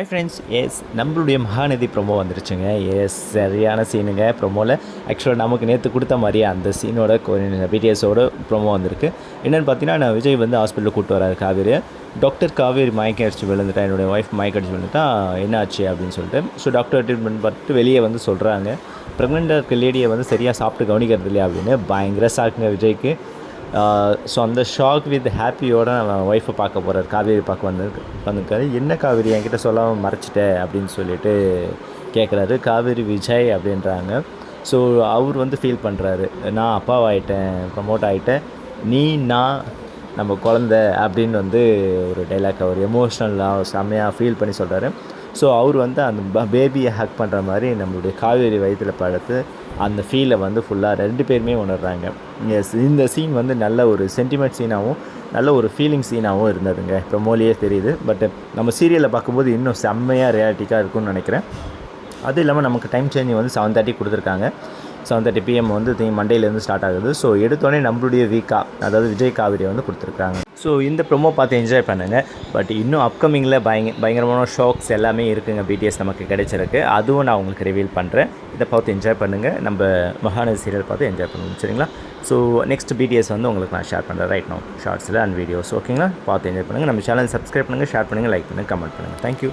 Hi friends S நம்மளுடைய Mahanadi promo வந்துருச்சுங்க. S சரியான சீனுங்க ப்ரொமோவில் ஆக்சுவலாக நமக்கு நேற்று கொடுத்த மாதிரியே அந்த சீனோட பிடிஎஸோட ப்ரொமோ வந்திருக்கு. என்னென்னு பார்த்தீங்கன்னா நான் விஜய் வந்து ஹாஸ்பிட்டலில் கூப்பிட்டு வராரு காவேரி. டாக்டர் காவேரி மயக்கம் அடிச்சு விழுந்துட்டா என்னுடைய ஒய்ஃப் மயக்கம் அடிச்சு விழுந்துட்டா என்ன ஆச்சு அப்படின்னு சொல்லிட்டு. ஸோ டாக்டர் ட்ரீட்மெண்ட் பார்த்துட்டு வெளியே வந்து சொல்கிறாங்க ப்ரெக்னெண்ட்டாக இருக்க லேடியை வந்து சரியாக சாப்பிட்டு கவனிக்கிறது இல்லையா அப்படின்னு? பயங்கர சாக்குங்க விஜய்க்கு. Uh, ஸோ அந்த ஷாக் வித் ஹாப்பியோட நம்ம ஒய்ஃபை பார்க்க போகிறார் காவேரி பார்க்க வந்து வந்திருக்காரு. என்ன காவேரி? என்கிட்ட சொல்லாமல் மறைச்சிட்ட அப்படின்னு சொல்லிட்டு கேட்குறாரு காவேரி விஜய் அப்படின்றாங்க. ஸோ அவர் வந்து ஃபீல் பண்ணுறாரு நான் அப்பாவாயிட்டேன் ப்ரமோட் ஆகிட்டேன் நீ நான் நம்ம குழந்த அப்படின்னு வந்து ஒரு டைலாக் அவர் எமோஷ்னலாக செம்மையாக ஃபீல் பண்ணி சொல்கிறாரு ஸோ அவர் வந்து அந்த பேபியை ஹக் பண்ணுற மாதிரி நம்மளுடைய காவேரி வயிற்றில் படுத்து அந்த ஃபீலை வந்து ஃபுல்லாக ரெண்டு பேருமே உணர்கிறாங்க எஸ் இந்த சீன் வந்து நல்ல ஒரு சென்டிமெண்ட் சீனாகவும் நல்ல ஒரு ஃபீலிங் சீனாகவும் இருந்ததுங்க. இப்போ மோலியே தெரியுது பட் நம்ம சீரியலில் பார்க்கும்போது இன்னும் செம்மையாக ரியாலிட்டிக்காக இருக்கும்னு நினைக்கிறேன். அது இல்லாமல் நமக்கு டைம் சேஞ்சிங் வந்து செவன் தேர்ட்டி கொடுத்துருக்காங்க. செவன் தேர்ட்டி பிஎம் வந்து தி மண்டேலேருந்து ஸ்டார்ட் ஆகுது. ஸோ எடுத்தோடனே நம்மளுடைய வீக்கா அதாவது விஜய் காவிரி வந்து கொடுத்துருக்காங்க ஸோ இந்த ப்ரோமோ பார்த்து என்ஜாய் பண்ணுங்கள் பட் இன்னும் அப்கமிங்கில் பயங்க பயங்கரமான ஷாக்ஸ் எல்லாமே இருக்குங்க. பிடிஎஸ் நமக்கு கிடைச்சிருக்கு. அதுவும் நான் உங்களுக்கு ரிவீல் பண்ணுறேன் இதை பார்த்து என்ஜாய் பண்ணுங்கள் நம்ம மகாநதி சீரியல் பார்த்து என்ஜாய் பண்ணுங்க. சரிங்களா? ஸோ நெக்ஸ்ட் பிடிஎஸ் வந்து உங்களுக்கு நான் ஷேர் பண்ணுறேன் ரைட் நோ ஷார்ட்ஸில் அண்ட் வீடியோஸ் ஓகேங்களா பார்த்து என்ஜாய் பண்ணுங்கள் நம்ம சேனல் சப்ஸ்கிரைப் பண்ணுங்கள் ஷேர் பண்ணுங்கள் லைக் பண்ணுங்கள் கமெண்ட் பண்ணுங்கள் தேங்க்யூ